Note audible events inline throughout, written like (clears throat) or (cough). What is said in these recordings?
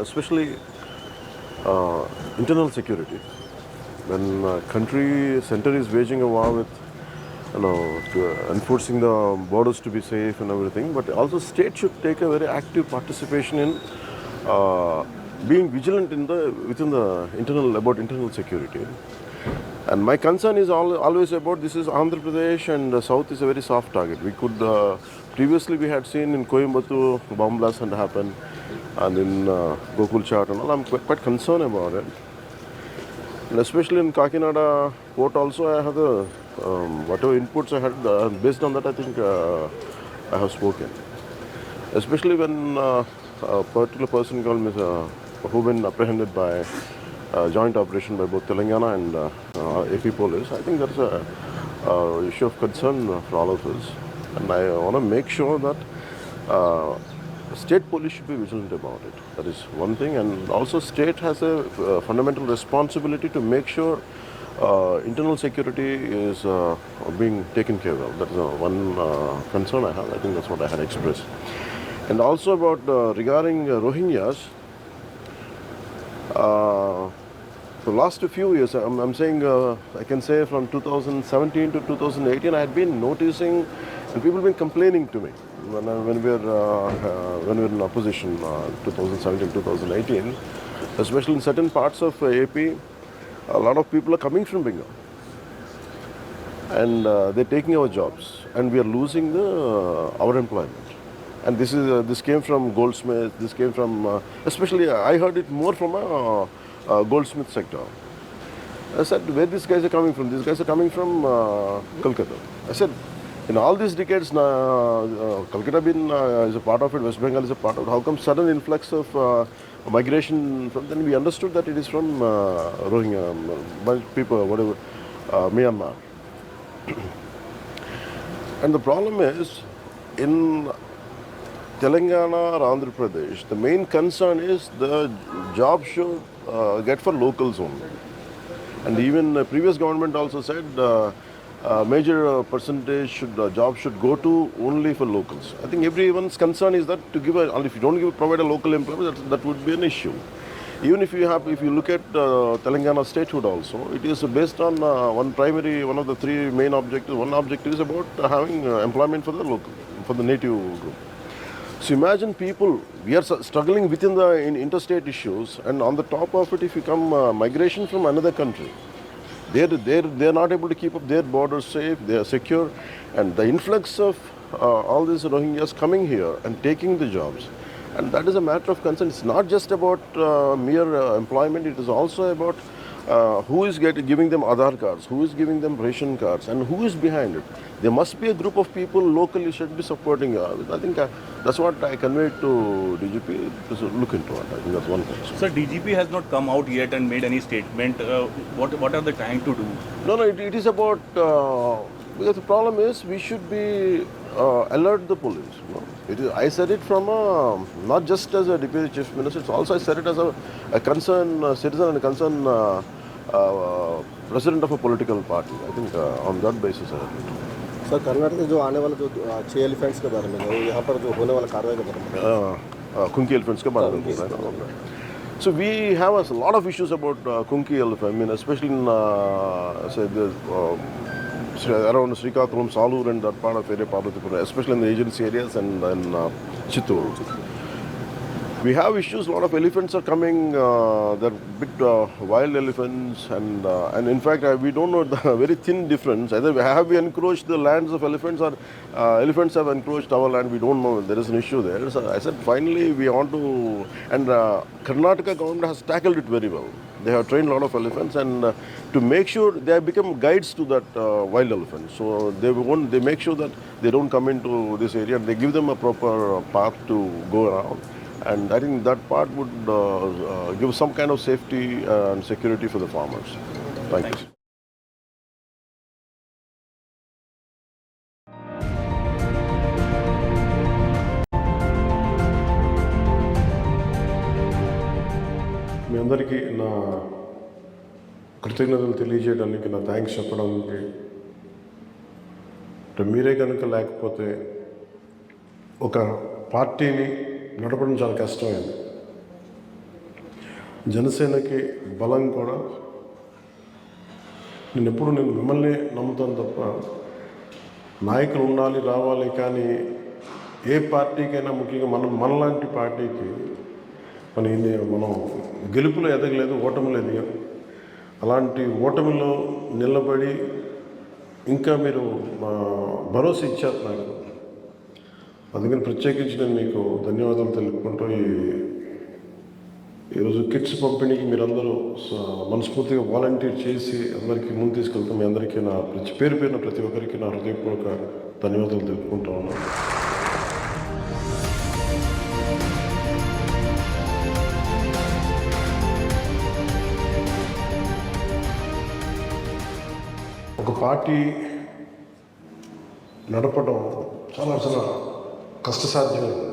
especially uh, internal security. When uh, country center is waging a war with, you know, to, uh, enforcing the borders to be safe and everything, but also state should take a very active participation in uh, being vigilant in the within the internal about internal security. And my concern is all, always about this is Andhra Pradesh and the south is a very soft target. We could uh, previously we had seen in Coimbatore bomb blast had happened, and in uh, Gokul Chat and all. I'm quite, quite concerned about it. And especially in Kakinada port also I have the um, whatever inputs I had uh, based on that I think uh, I have spoken. Especially when uh, a particular person called Ms. Uh, who been apprehended by uh, joint operation by both Telangana and uh, uh, AP police. I think that's a uh, issue of concern for all of us. And I want to make sure that uh, state police should be vigilant about it. That is one thing. And also state has a uh, fundamental responsibility to make sure uh, internal security is uh, being taken care of. That is uh, one uh, concern I have. I think that's what I had expressed. And also about uh, regarding Rohingyas, for last few years, I'm, I'm saying, I can say from 2017 to 2018, I had been noticing, and people have been complaining to me when, I, when we were uh, uh, when we were in opposition, uh, 2017, 2018, especially in certain parts of uh, AP, a lot of people are coming from Bengal, and uh, they're taking our jobs, and we are losing the uh, our employment. And this is uh, this came from goldsmith. This came from uh, especially uh, I heard it more from a uh, uh, goldsmith sector. I said, where these guys are coming from? These guys are coming from uh, Kolkata. I said, in all these decades, uh, uh, Kolkata been uh, is a part of it. West Bengal is a part of it. How come sudden influx of uh, migration? From then we understood that it is from uh, Rohingya, um, people, whatever, uh, Myanmar. (clears throat) and the problem is, in Telangana or Andhra Pradesh, the main concern is the job should uh, get for locals only. And even the previous government also said uh, uh, major uh, percentage should uh, job should go to only for locals. I think everyone's concern is that to give a, if you don't give provide a local employment, that, that would be an issue. Even if you have, if you look at uh, Telangana statehood also, it is based on uh, one primary, one of the three main objectives. One objective is about uh, having uh, employment for the local, for the native group. So imagine people, we are struggling within the in interstate issues, and on the top of it, if you come uh, migration from another country, they're, they're, they're not able to keep up their borders safe, they are secure, and the influx of uh, all these Rohingyas coming here and taking the jobs. And that is a matter of concern. It's not just about uh, mere uh, employment, it is also about uh, who is get, giving them Aadhaar cards, who is giving them ration cards, and who is behind it. There must be a group of people locally should be supporting. Uh, I think that's what I conveyed to DGP to look into it. I think that's one thing. Sir, DGP has not come out yet and made any statement. Uh, what what are they trying to do? No, no, it, it is about uh, because the problem is we should be uh, alert the police. You know? It is, I said it from a, not just as a deputy chief minister. It's also I said it as a, a concerned uh, citizen and a concerned uh, uh, president of a political party. I think uh, on that basis I said it. Sir Karnataka से जो आने वाला जो अ, छह elephants के बारे में है, यहाँ पर जो होने वाला कार्रवाई के बारे में uh, uh, Kunki elephants के बारे में बोल रहे हैं ना? So we have a lot of issues about uh, Kunki elephant. I mean, especially in uh, say the uh, Sri- around Srikakulam, Salur, and that part of area, Parvatipura, especially in the agency areas and in uh, Chittoor. We have issues. A lot of elephants are coming. Uh, they're big uh, wild elephants, and uh, and in fact, uh, we don't know the (laughs) very thin difference. Either we have we encroached the lands of elephants, or uh, elephants have encroached our land. We don't know. There is an issue there. So I said, finally, we want to. And uh, Karnataka government has tackled it very well. They have trained a lot of elephants, and uh, to make sure they have become guides to that uh, wild elephant. So they won't. They make sure that they don't come into this area. and They give them a proper path to go around. And I think that part would uh, uh, give some kind of safety and security for the farmers. Thank, you. మీ అందరికీ నా కృతజ్ఞతలు తెలియజేయడానికి నా thanks చెప్పడానికి అంటే మీరే కనుక లేకపోతే ఒక పార్టీని నడపడం చాలా కష్టమైంది. జనసేనకి బలం కూడా. నేను ఎప్పుడు నేను మిమ్మల్ని నమ్ముతాను తప్ప నాయకులు ఉండాలి రావాలి కానీ ఏ పార్టీకైనా ముఖ్యంగా మనం మనలాంటి పార్టీకి మన మనం గెలుపులో ఎదగలేదు ఓటమిలో ఎదిగాం అలాంటి ఓటమిలో నిలబడి ఇంకా మీరు మా భరోసా ఇచ్చారు నాకు. అందుకని ప్రత్యేకించి నేను మీకు ధన్యవాదాలు తెలుపుకుంటూ ఈ ఈరోజు కిట్స్ పంపిణీకి మీరందరూ మనస్ఫూర్తిగా వాలంటీర్ చేసి అందరికీ ముందు తీసుకెళ్తాం మీ అందరికీ నా ప్రతి పేరు పేరున ప్రతి ఒక్కరికి నా హృదయపూర్వక ధన్యవాదాలు తెలుపుకుంటా ఉన్నాను. ఒక పార్టీ నడపడం చాలా చాలా కష్టసాధ్యమే.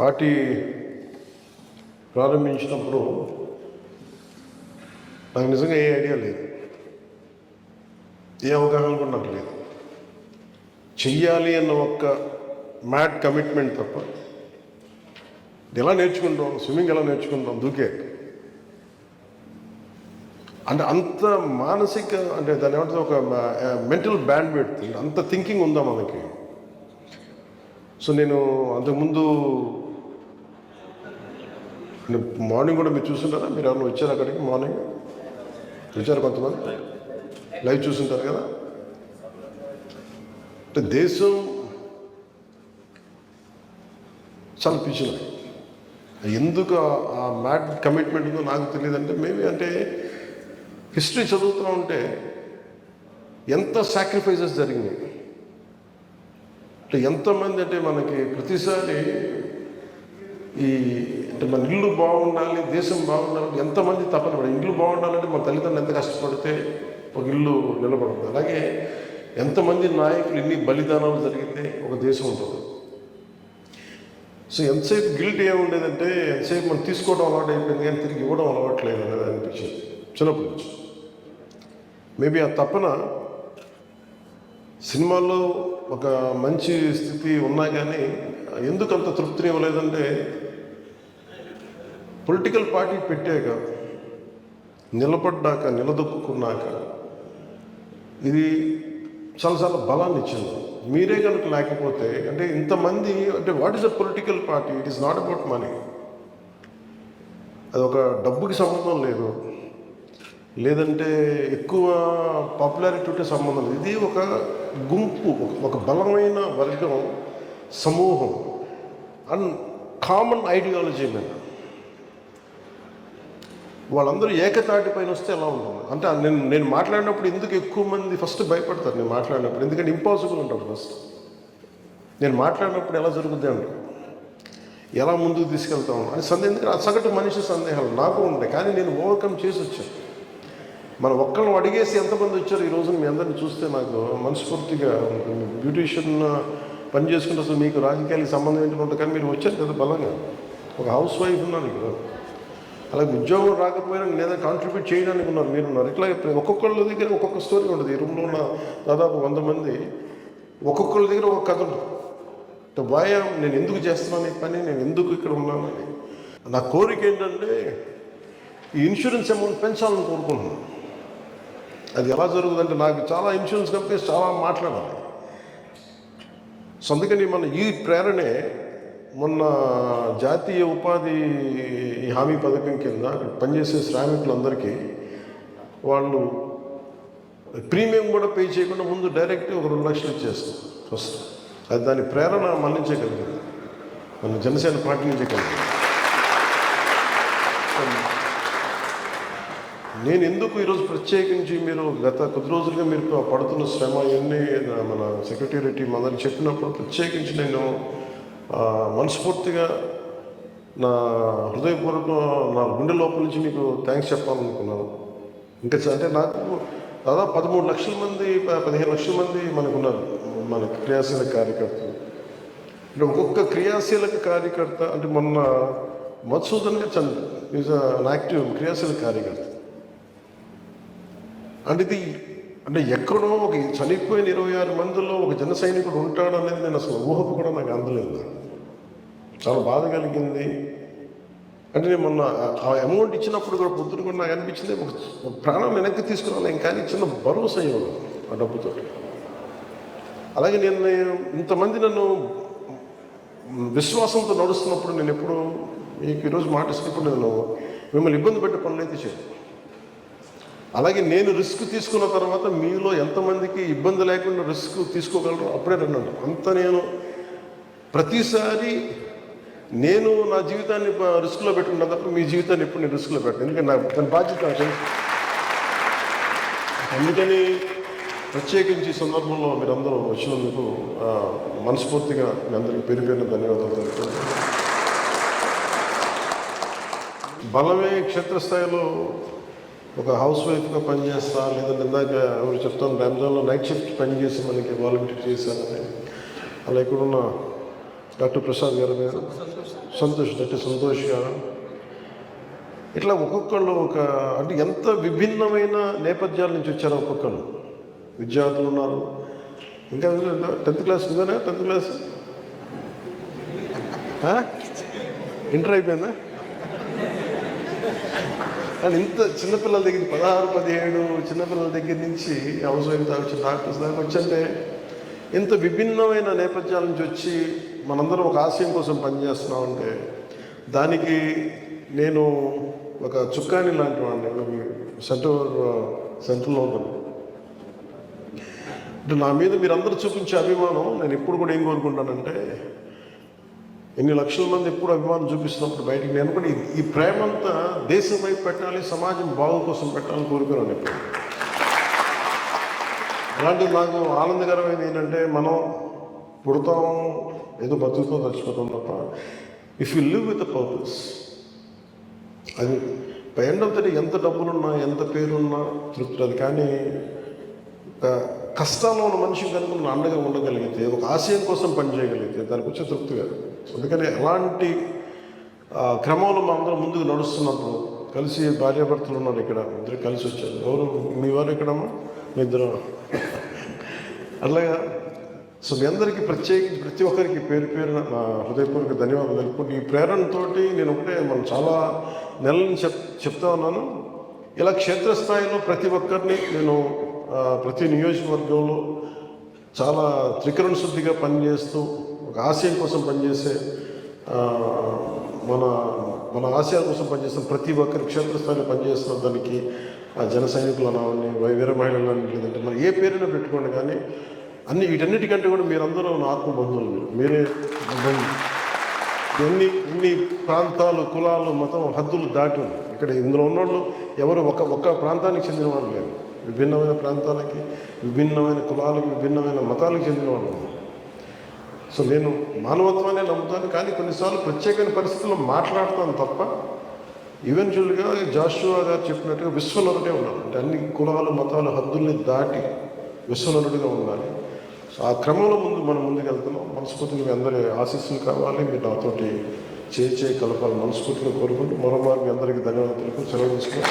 పార్టీ ప్రారంభించినప్పుడు నాకు నిజంగా ఏ ఐడియా లేదు. ఏ అవగాహన కూడా నాకు లేదు. చెయ్యాలి అన్న ఒక్క మ్యాడ్ కమిట్మెంట్ తప్ప ఎలా నేర్చుకుంటాం? స్విమ్మింగ్ ఎలా నేర్చుకుంటాం? దూకే. అంటే అంత మానసిక అంటే దాని ఏమంటే ఒక మెంటల్ బ్యాండ్ పెడుతుంది అంత థింకింగ్ ఉందా మనకి? సో నేను అంతకుముందు మార్నింగ్ కూడా మీరు చూస్తుంటారా మీరు ఎవరైనా వచ్చారు అక్కడికి మార్నింగ్? వచ్చారు కొంతమంది? లైవ్ చూస్తుంటారు కదా? అంటే దేశం చాలా పిచ్చినాయి ఎందుకు ఆ- మ్యాట్ కమిట్మెంట్ ఉందో నాకు తెలియదు అంటే మేబీ అంటే హిస్టరీ చదువుతూ ఉంటే ఎంత సాక్రిఫైసెస్ జరిగినాయి? అంటే ఎంతమంది అంటే మనకి ప్రతిసారి ఈ అంటే మన ఇల్లు బాగుండాలి దేశం బాగుండాలి ఎంతమంది తపన ఇల్లు బాగుండాలంటే మన తల్లిదండ్రులు ఎంత కష్టపడితే ఒక ఇల్లు నిలబడుతుంది. అలాగే ఎంతమంది నాయకులు ఎన్ని బలిదానాలు జరిగితే ఒక దేశం ఉంటుంది. సో ఎంతసేపు గిల్ట్ ఏముండేదంటే ఎంతసేపు మనం తీసుకోవడం అలవాటు అయిపోయింది కానీ తిరిగి ఇవ్వడం అలవాట్లేదు అనేది అనిపించింది. చిన్నప్పటి నుంచి. మేబీ ఆ తపన సినిమాల్లో ఒక మంచి స్థితి ఉన్నా కానీ ఎందుకు అంత తృప్తిని ఇవ్వలేదంటే పొలిటికల్ పార్టీ పెట్టాక నిలబడ్డాక నిలదొక్కున్నాక ఇది చాలా చాలా బలాన్ని ఇచ్చింది. మీరే కనుక లేకపోతే అంటే ఇంతమంది అంటే what is a political party it is not about money అది ఒక డబ్బుకి సంబంధం లేదు. లేదంటే ఎక్కువ పాపులారిటీ ఉంటే సంబంధం లేదు. ఇది ఒక గుంపు ఒక- బలమైన వర్గం సమూహం. అండ్ కామన్ ఐడియాలజీ మీద. వాళ్ళందరూ ఏకతాటి పైన వస్తే ఎలా ఉంటుంది? అంటే నేను నేను మాట్లాడినప్పుడు ఎందుకు ఎక్కువ మంది ఫస్ట్ భయపడతారు? నేను మాట్లాడినప్పుడు. ఎందుకంటే ఇంపాసిబుల్ ఉంటారు ఫస్ట్ నేను మాట్లాడినప్పుడు ఎలా జరుగుద్ది అంటారు? ఎలా ముందుకు తీసుకెళ్తాం? అని సందేహం ఎందుకంటే సగటు మనిషి సందేహాలు నాకు ఉంటాయి కానీ నేను ఓవర్కమ్ చేసి వచ్చాను. మనం ఒక్కళ్ళని అడిగేసి ఎంతమంది వచ్చారు ఈ రోజున మీ అందరిని చూస్తే నాకు మనస్ఫూర్తిగా బ్యూటీషియన్ పని చేసుకుంటే అసలు మీకు రాజకీయాలకు సంబంధం ఏంటి ఉంటుంది కానీ మీరు వచ్చారు కదా బలంగా. ఒక హౌస్ వైఫ్ ఉన్నారు ఇక్కడ. అలాగే ఉద్యోగం రాకపోయినా లేదా కాంట్రిబ్యూట్ చేయడానికి ఉన్నారు. మీరు ఉన్నారు. ఇట్లా ఒక్కొక్కళ్ళ దగ్గర ఒక్కొక్క స్టోరీ ఉంటుంది. ఈ రూమ్లో ఉన్న దాదాపు వంద మంది ఒక్కొక్కళ్ళ దగ్గర ఒక కథ ఉంటుంది. అంటే నేను ఎందుకు చేస్తున్నాను ఈ పని? నేను ఎందుకు ఇక్కడ ఉన్నానని నా కోరిక ఏంటంటే ఈ ఇన్సూరెన్స్ అమౌంట్ పెంచాలని కోరుకుంటున్నాను. అది ఎలా జరుగుతుందంటే నాకు చాలా ఇన్సూరెన్స్ కంపెనీస్ చాలా మాట్లాడాలి. సో అందుకని మన ఈ ప్రేరణే మొన్న జాతీయ ఉపాధి హామీ పథకం కింద పనిచేసే శ్రామికులందరికీ వాళ్ళు ప్రీమియం కూడా పే చేయకుండా ముందు డైరెక్ట్ ఒక రెండు లక్షలు ఇచ్చేస్తాం ఫస్ట్. అది దాని ప్రేరణ మళ్ళించగలిగింది మన జనసేన పార్టీ నుంచే కలిగింది నేను ఎందుకు ఈరోజు ప్రత్యేకించి మీరు గత కొద్ది రోజులుగా మీరు పడుతున్న శ్రమ ఇవన్నీ మన సెక్రటేరియట్ టీం చెప్పినప్పుడు ప్రత్యేకించి నేను మనస్ఫూర్తిగా నా హృదయపూర్వక నా గుండె లోపల నుంచి మీకు థ్యాంక్స్ చెప్పాలనుకున్నాను. ఇంకా అంటే నాకు దాదాపు పదమూడు లక్షల మంది ప- పదిహేను లక్షల మంది మనకున్నారు మన క్రియాశీల కార్యకర్తలు. అంటే ఒక్కొక్క క్రియాశీలక కార్యకర్త అంటే మొన్న మధుసూదన్ గారు చంద్ర ఈజ్ అన్ యాక్టివ్ క్రియాశీల కార్యకర్త. అంటే ఇది అంటే ఎక్కడో ఒక చనిపోయిన ఇరవై ఆరు మందిలో ఒక జన సైనికుడు ఉంటాడు అనేది నేను అసలు ఊహకు కూడా నాకు అందలేదు. చాలా బాధ కలిగింది. అంటే నేను మొన్న ఆ- అమౌంట్ ఇచ్చినప్పుడు కూడా పొద్దున కూడా నాకు అనిపించింది ఒక ప్రాణం వెనక్కి తీసుకురావాలి కానీ చిన్న భరోసా ఇవ్వదు ఆ డబ్బుతో. అలాగే నేను ఇంతమంది నన్ను విశ్వాసంతో నడుస్తున్నప్పుడు నేను ఎప్పుడు మీకు ఈరోజు మాట ఇస్తున్నప్పుడు నేను మిమ్మల్ని ఇబ్బంది పెట్టే పనులు అయితే చేయను. అలాగే నేను రిస్క్ తీసుకున్న తర్వాత మీలో ఎంతమందికి ఇబ్బంది లేకుండా రిస్క్ తీసుకోగలరు అప్పుడే రెండు అంత నేను ప్రతిసారి నేను నా జీవితాన్ని రిస్క్లో పెట్టుకున్న తప్ప మీ జీవితాన్ని ఎప్పుడు నేను రిస్క్లో పెట్టాను. ఎందుకంటే నాకు దాని బాధ్యత తెలుసు. అందుకని ప్రత్యేకించి ఈ సందర్భంలో మీరందరూ వచ్చినందుకు మనస్ఫూర్తిగా మీ అందరికీ పేరు పేరున ధన్యవాదాలు తెలుపుతున్నాను బలమే క్షేత్రస్థాయిలో ఒక హౌస్ వైఫ్గా పనిచేస్తా లేదంటే ఇందాక ఎవరు చెప్తాను రంజాన్లో నైట్ షిఫ్ట్ పనిచేసి మనకి వాలంటీర్ చేశానని అలా ఇక్కడున్న డాక్టర్ ప్రసాద్ గారు మీరు సంతోష్ డాక్టర్ సంతోష్ గారు. ఇట్లా ఒక్కొక్కళ్ళు ఒక అంటే ఎంత విభిన్నమైన నేపథ్యాల నుంచి వచ్చారో ఒక్కొక్కళ్ళు. విద్యార్థులు ఉన్నారు. ఇంకా టెన్త్ క్లాస్ ఉందనే టెన్త్ క్లాస్? ఇంటర్ అయిపోయిందా? కానీ ఇంత చిన్నపిల్లల దగ్గర పదహారు పదిహేడు చిన్నపిల్లల దగ్గర నుంచి హౌస్ వైఫ్ దాకా వచ్చి డాక్టర్స్ దాకా వచ్చంటే ఇంత విభిన్నమైన నేపథ్యాల నుంచి వచ్చి మనందరం ఒక ఆశయం కోసం పనిచేస్తున్నామంటే దానికి నేను ఒక చుక్కాని లాంటి వాడిని. సెంటర్ సెంటర్లో ఉన్నాను. అంటే నా మీద మీరందరూ చూపించే అభిమానం నేను ఎప్పుడు కూడా ఏం కోరుకుంటానంటే ఎన్ని లక్షల మంది ఎప్పుడు అభిమానం చూపిస్తున్నప్పుడు బయటికి నేను కూడా ఈ- ఈ ప్రేమ దేశం వైపు పెట్టాలి సమాజం బాగు కోసం పెట్టాలని కోరుకున్నాను ఎప్పుడు అలాంటి నాకు ఆనందకరమైనది ఏంటంటే మనం పుడతాం ఏదో బతుకుతో చచ్చిపోతాం తప్ప if you live with purpose అది ఎండ్ ఆఫ్ ద డే ఎంత డబ్బులున్నా ఎంత పేరున్నా తృప్తి అది కానీ కష్టాల్లో ఉన్న మనిషికి కనుక అండగా ఉండగలిగితే ఒక ఆశయం కోసం పనిచేయగలిగితే దానికి వచ్చే తృప్తి కాదు అందుకని అలాంటి క్రమంలో మనందరం అందరం ముందుకు నడుస్తున్నప్పుడు కలిసి భార్యాభర్తలు ఉన్నారు ఇక్కడ ఇద్దరు కలిసి వచ్చారు. ఎవరు? మీ వారు ఎక్కడమ్మా? మీ ఇద్దరు. అట్లాగా సో మీ అందరికీ ప్రత్యేకించి ప్రతి ఒక్కరికి పేరు పేరున నా హృదయపూర్వక ధన్యవాదాలు తెలుపుకుంటూ ఈ ప్రేరణతోటి నేను ఒకటే మనం చాలా నెలల నుంచి చెప్ చెప్తా ఉన్నాను. ఇలా క్షేత్రస్థాయిలో ప్రతి ఒక్కరిని నేను ప్రతి నియోజకవర్గంలో చాలా త్రికరణ శుద్ధిగా పనిచేస్తూ ఒక ఆశయం కోసం పనిచేసే మన మన ఆశయాల కోసం పనిచేస్తున్న ప్రతి ఒక్కరి క్షేత్రస్థాయిలో పనిచేస్తున్న దానికి ఆ జన సైనికులు అనవని వీర మహిళలు అని లేదంటే మరి ఏ పేరైనా పెట్టుకోండి కానీ అన్ని వీటన్నిటికంటే కూడా మీరందరూ నా ఆత్మ మీరు. మీరే ఎన్ని ఎన్ని ఇన్ని ప్రాంతాలు కులాలు మతం హద్దులు దాటి ఇక్కడ ఇందులో ఉన్నోళ్ళు ఎవరు ఒక ఒక్క ప్రాంతానికి చెందిన వాళ్ళు లేరు. విభిన్నమైన ప్రాంతాలకి విభిన్నమైన కులాలకి విభిన్నమైన మతాలకు చెందిన వాళ్ళు ఉన్నారు. సో నేను మానవత్వాన్ని నమ్ముతాను కానీ కొన్నిసార్లు ప్రత్యేకమైన పరిస్థితుల్లో మాట్లాడతాను తప్ప ఈవెన్చువల్గా జాషువా గారు చెప్పినట్టుగా విశ్వనరుడే ఉన్నాడు అంటే అన్ని కులాలు మతాలు హద్దుల్ని దాటి విశ్వనరుడిగా ఉండాలి. సో ఆ క్రమంలో ముందు మనం ముందుకు మనస్ఫూర్తిని మీ అందరి ఆశీస్సులు కావాలి. మీరు నాతోటి చేయి చేయి కలపాలి మనస్ఫూర్తిని కోరుకుంటూ మరోమారు మీ అందరికీ ధన్యవాదాలు సెలవు తీసుకుని